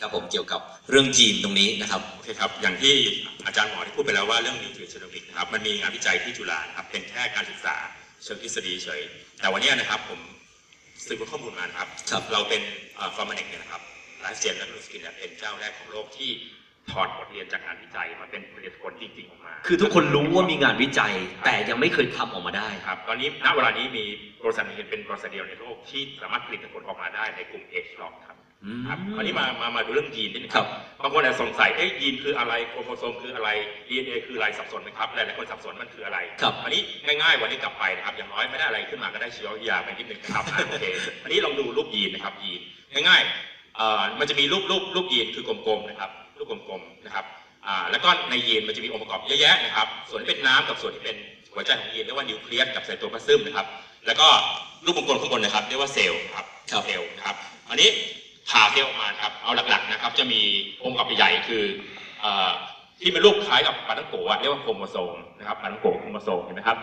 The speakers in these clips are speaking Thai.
ครับผมเกี่ยวกับเรื่องยีนตรงนี้นะครับ โอเคครับ อย่างที่อาจารย์หมอที่พูดไปแล้วว่าเรื่องนิวทรีเจโนมิกนะครับ มันมีงานวิจัยที่จุฬานะครับ เป็นแค่การศึกษาเชิงทฤษฎีเฉย แต่วันนี้นะครับผมสืบค้นข้อมูลมานะครับครับ เราเป็นฟาร์มาเน็กเนี่ยนะครับไลฟ์เจนและนูสกินเนี่ยเป็นเจ้าแรกของโลกที่ถอดบทเรียนจากงานวิจัยมาเป็นผลิตผลจริงๆออกมา คือทุกคนรู้ว่ามีงานวิจัย แต่ยังไม่เคยทำออกมาได้ครับ ตอนนี้ณเวลานี้มีบริษัทหนึงเป็นบริษัทเดียวในโลกที่สามารถผลิตผลออกมาได้ในกลุ่ม H l o c ครับอืม ครับคราวนี้มามามาดูเรื่องยีนนิดนึงครับบางคนอาจจะสงสัยเอ๊ะยีนคืออะไรโครโมโซมคืออะไร DNA คืออะไรสับสนไหมครับหลายๆคนสับสนมันคืออะไรครับ อันนี้ง่ายๆวันนี้กลับไปนะครับอย่างน้อยไม่ได้อะไรขึ้นมาก็ได้ชีววิทยาไปนิดนึงนะครับอะโอเคอันนี้ลองดูรูปยีนนะครับยีนง่ายๆเอ่อมันจะมีรูปรูปรูปยีนคือกลมๆนะครับรูปกลมๆนะครับอ่าแล้วก็ในยีนมันจะมีองค์ประกอบเยอะแยะนะครับ ส่วนที่เป็นน้ำกับส่วนที่เป็นหัวใจของยีนเรียกว่านิวเคลียสกับไซโตพลาซึมนะครับ แล้วก็รูปวงกลมข้างบนนะครับเรียกว่าเซลล์ครับครับเซลล์นะครับอันนี้ ผ่าเซลล์ออกมานะครับ เอาหลักๆนะครับ จะมีองค์ประกอบใหญ่ๆคือเอ่อที่เป็นรูปคล้ายกับปลาตั้งโกะเรียกว่าโครโมโซมนะครับปลาตั้งโกะโครโมโซมเห็นไหมครับ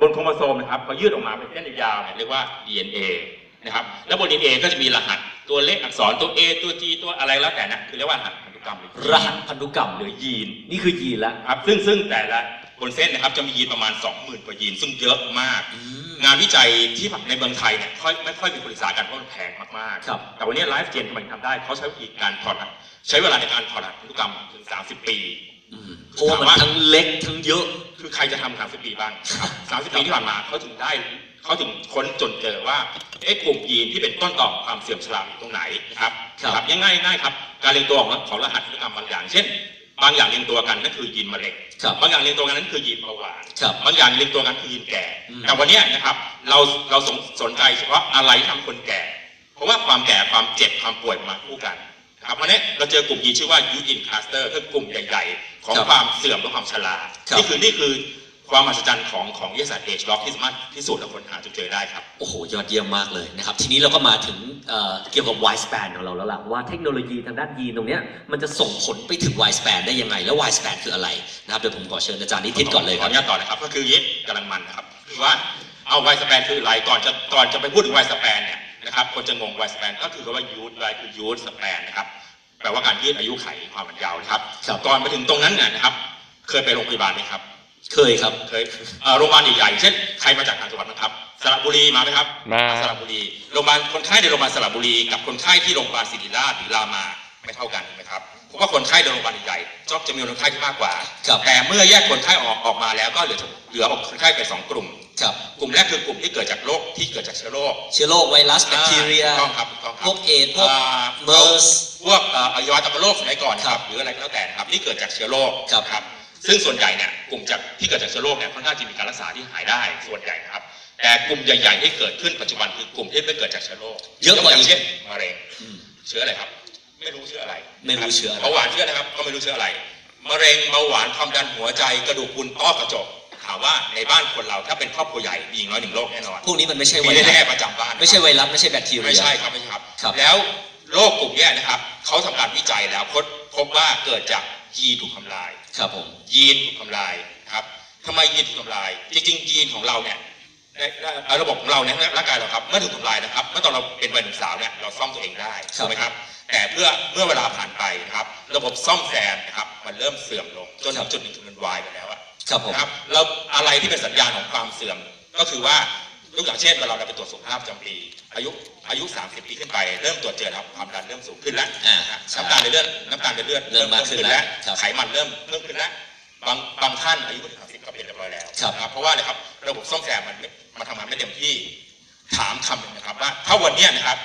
บนโครโมโซมนะครับพอยืดออกมาเป็นเส้นยาวๆเนี่ยเรียกว่า DNA นะครับแล้วบน DNA ก็จะมีรหัสตัวเลขอักษรตัว A ตัว G ตัวอะไรแล้วแต่นะคือเรียกว่ารหัสพันธุกรรมหรือรหัสพันธุกรรมหรือยีน นี่คือยีนแล้วครับซึ่งซึ่งแต่ละบนเส้นนะครับจะมียีนประมาณ 20,000กว่ายีนซึ่งเยอะมากอืม งานวิจัยที่ในเมืองไทยเนี่ยค่อยไม่ค่อยมีคนศึกษากันเพราะมันแพงมากๆครับแต่วันนี้ไลฟ์เจนทำไมทำได้เขาใช้วิธีการถอดรหัสใช้เวลาในการถอดรหัสพันธุกรรมถึง 30 ปีอืมเพราะว่ามันทั้งเล็กทั้งเยอะคือใครจะทำ30 ปีบ้างครับ30 ปีที่ผ่านมาเขาถึงได้เขาถึงค้นจนเจอว่าเอ๊ะกลุ่มยีนที่เป็นต้นต่อของความเสื่อมชราอยู่ตรงไหนนะครับครับนะครับง่ายๆง่ายครับ การเรียงตัวของของรหัสพันธุกรรมบางอย่างเช่น บางอย่างเรียงตัวกันนั่นคือยีนมะเร็งครับบางอย่างเรียงตัวกันนั่นคือยีนเบาหวานครับบางอย่างเรียงตัวกันคือยีนแก่ อืม แต่วันเนี้ยนะครับเราเราสนสนใจเฉพาะอะไรที่ทำคนแก่ เพราะว่าความแก่ความเจ็บความป่วยมาคู่กันนะครับวันนี้เราเจอกลุ่มยีนชื่อว่ายูอินคลัสเตอร์คือกลุ่มใหญ่ ๆ ของครับความเสื่อมและความชราครับ นี่คือนี่คือ ความมหัศจรรย์ของของวิทยาศาสตร์เอชล็อกที่สามารถพิสูจน์และค้นหาจนเจอได้ครับ โอ้โห ยอดเยี่ยมมากเลยนะครับ ทีนี้เราก็มาถึงเอ่อเกี่ยวกับ Y span ของเราแล้วล่ะ ว่าเทคโนโลยีทางด้านยีนตรงเนี้ยมันจะส่งผลไปถึง Y span ได้ยังไง แล้ว Y span คืออะไรนะครับเดี๋ยวผมขอเชิญอาจารย์นิทิศก่อนเลยขคอรัอบนุญาตต่อนะครับ ก็คือยีกำลังมันนะครับคือว่าเอาไวสแปนคืออะไรก่อนจะก่อนจะไปพูดถึงไวสแปนเนี่ยนะครับคนจะงงไวสแปนก็คือคำว่ายูทไวคือยูทสแปนนะครับแปลว่าการยืดอายุไขความมันยาวนะครับครับก่อนไปถึงตรงนั้นเนี่ยนะครับ เคยไปโรงพยาบาลไหมครับ เคยครับ เคยเอ่อโรงพยาบาลใหญ่ๆเช่นใครมาจากต่างจังหวัดนะครับสระบุรีมาไหมครับมา สระบุรีโรงพยาบาลคนไข้ในโรงพยาบาลสระบุรีกับคนไข้ที่โรงพยาบาลศิริราชหรือรามาไม่เท่ากันถูกไหมครับเพราะว่าคนไข้ในโรงพยาบาลใหญ่ๆจะจะมีคนไข้ที่มากกว่าครับ แต่เมื่อแยกคนไข้ออกออกมาแล้วก็เหลือเหลือคนไข้เป็นสองกลุ่ม ครับกลุ่มแรกคือกลุ่มที่เกิดจากโรคที่เกิดจากเชื้อโรค เชื้อโรคไวรัสแบคทีเรีย ถูกต้องครับถูกต้องคพรับวกเอดส์พวกอ่าเมอร์สพวกเอ่ออวัยวะตโรคสมัยก่อนนะคครัรับบหรืออะไรก็แล้วแต่นะครับที่เกิดจากเชื้อโรคครับครับ ซึ่งส่วนใหญ่เนี่ยกลุ่มจากที่เกิดจากเชื้อโรคเนี่ยค่อนข้างจะมีการรักษาที่หายได้ส่วนใหญ่นะครับ แต่กลุ่มใหญ่ๆที่เกิดขึ้นปัจจุบันคือกลุ่มที่ไม่เกิดจากเชื้อโรคเยอะกว่าอีกเช่นมะเร็งอืมเชื้ออะไรครับ ไม่รู้เชื้ออะไรไม่รู้เชื้ออะไรเบาหวานเชื้ออะไรครับ ก็ไม่รู้เชื้ออะไรมะเร็งเบาหวานความดันหัวใจกระดูกพรุนต้อกระจกถามว่าในบ้านคนเราถ้าเป็นครอบครัวใหญ่มีอย่างน้อยหนึ่งโรคแน่นอนพวกนี้มันไม่ใช่ไวมีรัแน่สๆประจำบ้านไม่ใช่ไวรัสไม่ใช่แบคทีเรียไม่ใช่ครับไม่ใช่ครับครับแล้วโรคกลุ่มเนี้ยนะครับเขาทำการวิจัยแล้วพบพบว่าเกิดจาก ยีนถูกทำลายครับผมยีนถูกทำลายนะครับทำไมยีนถูกทำลาย จริงๆยีนของเราเนี่ยในในระบบของเราเนี่ยร่างกายเราครับเมื่อถูกทำลายนะครับ เมื่อตอนเราเป็นวัยหนุ่มสาวเนี่ยเราซ่อมตัวเองได้ครับถูกไหมครับ แต่เพื่อเมื่อเวลาผ่านไปนะครับ ระบบซ่อมแซมนะครับมันเริ่มเสื่อมลงจนถึงจุดหนึ่งคือมันวายไปแล้วอะครับผมนะครับแล้วอะไรที่เป็นสัญญาณของความเสื่อมก็คือว่า ยกอย่างเช่นเวลาเราไปตรวจสุขภาพประจำปี อายุอายุ 30 ปีขึ้นไป เริ่มตรวจเจอแล้วความดันเริ่มสูงขึ้นแล้วอ่านะฮะใช่น้ำตาลในเลือดน้ำตาลในเลือดเริ่มมากขึ้นแล้ว ครับไขมันเริ่มเพิ่มขึ้นแล้ว บางบางท่านอายุถึง30ก็เป็นเรียบร้อยแล้วครับ นะเพราะว่าอะไรครับระบบซ่อมแซมมันมันทำงานไม่เต็มที่ถามคำหนึ่งนะครับว่าถ้าวันเนี้ยนะครับ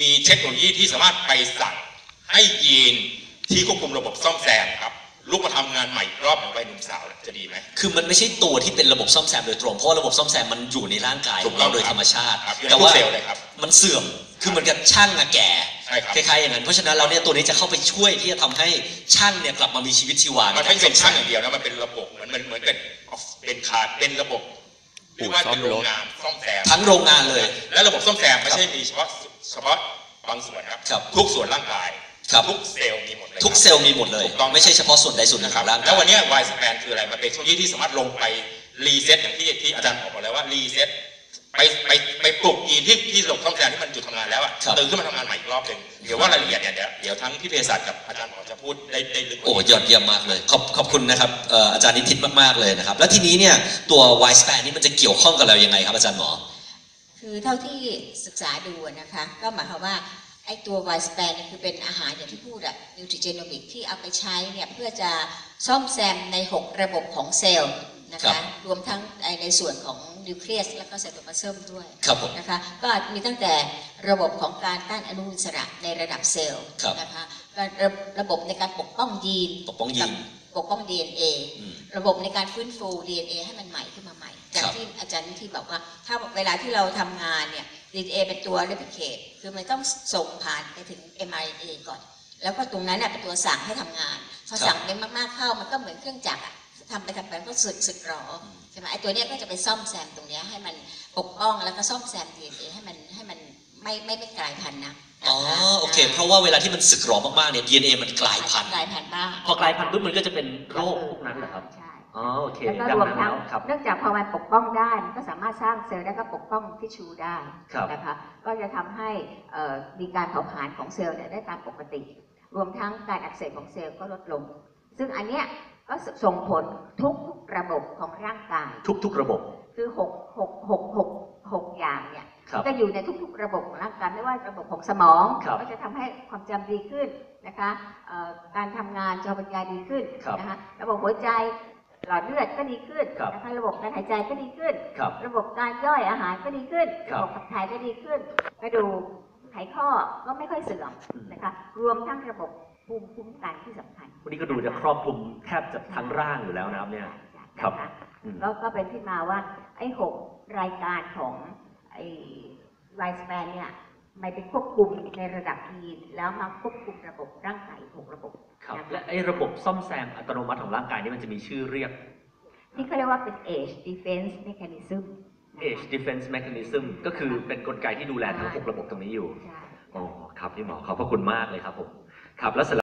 มีเทคโนโลยีที่สามารถไปสั่งให้ยีนที่ควบคุมระบบซ่อมแซมครับลุกมาทำงานใหม่อีกรอบในวัยหนุ่มสาวเนี่ยจะดีไหม คือมันไม่ใช่ตัวที่เป็นระบบซ่อมแซมโดยตรง เพราะว่าระบบซ่อมแซมมันอยู่ในร่างกายถูขกองต้อเรางโดยครับธรรมชาติครับอยู่ในแต่ว่าทุกเซลล์เลยครับมันเสื่อมคือเหมือนกับช่างอะแก่ใช่ครับคล้ายๆอย่างนั้นเพราะฉะนั้นเราเนี่ยตัวนี้จะเข้าไปช่วยที่จะทำให้ช่างเนี่ยกลับมามีชีวิตชีวามันไม่ใกรเป็นช่างซ่ออมแซมย่างเดียวนะมันเป็นระบบเหมือนมันเหมือนเป็นเป็นคาร์เป็นระบบอู่เรียกว่าซ่อเป็มนรถโรงงานซ่อมแซมทั้งโรงงานเลย และระบบซ่อมแซมไม่ใช่มีเฉพาะเฉพาะบางส่วนครับครับทุกส่วนร่างกาย ครับทุกเซลล์มีหมดเลยทุกครับเซลล์มีหมดเลยถูกต้องไม่ใช่เฉพาะส่วนใดส่วนหนึ่งนะขครัอบงร่างกายแล้ววันเนี้วายสแปนคืออะไรมันเป็นเทคโนโลยีที่สามารถลงไปรีเซ็ตอย่างที่ที่อาจารย์บอกมาแล้วว่ารีเซ็ตไปไปไปปลุกยีนที่ที่ระบบซ่อมแซมที่มันหยุดทำงานแล้วอะครับ ตื่นขึ้นมาทำงานใหม่อีกรอบหนึ่งเดี๋ยวว่ารายละเอียดเนี่ยเดี๋ยวเดี๋ยวทั้งพี่เภสัชกับอาจารย์หมอจะพูดได้ได้ลึกกว่าโอ้นี้ ยอดเยี่ยมมากเลย ขอบขอบคุณนะครับเอ่ออาจารย์นิติตมากๆเลยนะครับ แล้วทีนี้เนี่ยตัว Y span นี่มันจะเกี่ยวข้องกับเรายังไงครับอาจารย์หมอ คือเท่าที่ศึกษาดูอะนะคะ ก็หมายความว่า ไอ้ตัวไวสแปนเนี่ยคือเป็นอาหารอย่างที่พูดอะนิวทริเจนอมิกที่เอาไปใช้เนี่ยเพื่อจะซ่อมแซมใน 6 ระบบของเซลล์นะครัคะบรวมทั้งไอ้ในส่วนของนิวเคลียสแล้วก็ไซโตพลาซึมด้วยครับผมนะคะก็มีตั้งแต่ระบบของการต้านอนุมูลอิสระในระดับเซลล์ครับนะคะก็ระระบบในการปกป้องยีนปกป้องยีนปกป้อง DNA อืมระบบในการฟื้นฟู DNA ให้มันใหม่ขึ้นมาใหม่อย่างครับที่อาจารย์นิธิบอกว่าถ้าเวลาที่เราทำงานเนี่ย DNA เป็นตัว replicate คือมันต้องส่งผ่านไปถึง mRNA ก่อน แล้วก็ตรงนั้นน่ะเป็นตัวสั่งให้ทำงานพอสั่งไปมากๆเข้ามันก็เหมือนเครื่องจักรอะทำไปทำไปมันก็สึกสึกหรอใช่ไหมไอ้ตัวเนี้ยก็จะไปซ่อมแซมตรงเนี้ยให้มันปกป้องแล้วก็ซ่อมแซม DNA ให้มันให้มันไม่ไม่ไม่กลายพันธุ์นะอ๋อโอเค เพราะว่าเวลาที่มันสึกหรอมากๆเนี่ย DNA มันกลายพันธุ์กลายพันธุ์บ้างพอกลายพันธุ์ปุ๊บมันก็จะเป็นโรคพวกนั้นเหรอครับใช่ อ๋อโอเคแล้วก็ดังรวมนั้นทั้แล้งวครับเนื่องจากพอมันปกป้องได้มันก็สามารถสร้างเซลล์แล้วก็ปกป้องทิชชูได้ครับนะคะก็จะทำให้เอ่อมีการเผาผลาญของเซลล์เนี่ยได้ตามปกติ รวมทั้งการอักเสบของเซลล์ก็ลดลง ซึ่งอันเนี้ยก็ส่งผลทุกระบบของร่างกาย ทุกๆระบบ คือหกหกหกหกหกอย่างเนี่ยครับก็อยู่ในทุก ๆ ระบบของร่างกายไม่ว่าระบบของสมองครับก็จะทำให้ความจำดีขึ้นนะคะเอ่อการทำงานจอปัญญาดีขึ้นครับนะคะระบบหัวใจ หลอดเลือดก็ดีขึ้นครับนะคะระบบการหายใจก็ดีขึ้น ครับ ระบบการย่อยอาหารก็ดีขึ้นครัระบบบขับถ่ายก็ดีขึ้นกระดูกไขข้อก็ไม่ค่อยเสื่อมอืม นะคะ รวมทั้งระบบภูมิคุ้มกันที่สำคัญวันนี้ก็ดูจะครอบคลุมแทบจะทั้งร่างอยู่แล้วนะครับเนี่ย ครับ นะคะอืมก็ก็เป็นที่มาว่าไอ้หกรายการของไอ้ไลฟ์สเปนเนี่ย ไม่ไปควบคุมในระดับยีนแล้วมาควบคุมระบบร่างกายอีกหกระบบครับนะคะและไอ้ระบบซ่อมแซมอัตโนมัติของร่างกายนี่มันจะมีชื่อเรียก ที่เขาเรียกว่าเป็น age defense mechanism นะคะ age defense mechanism ก็คือเป็นกลไกที่ดูแลทั้ง6ระบบตรงนี้อยู่ใช่อ๋อครับพี่หมอขอบพระคุณมากเลยครับผมครับแล้วเสร็จ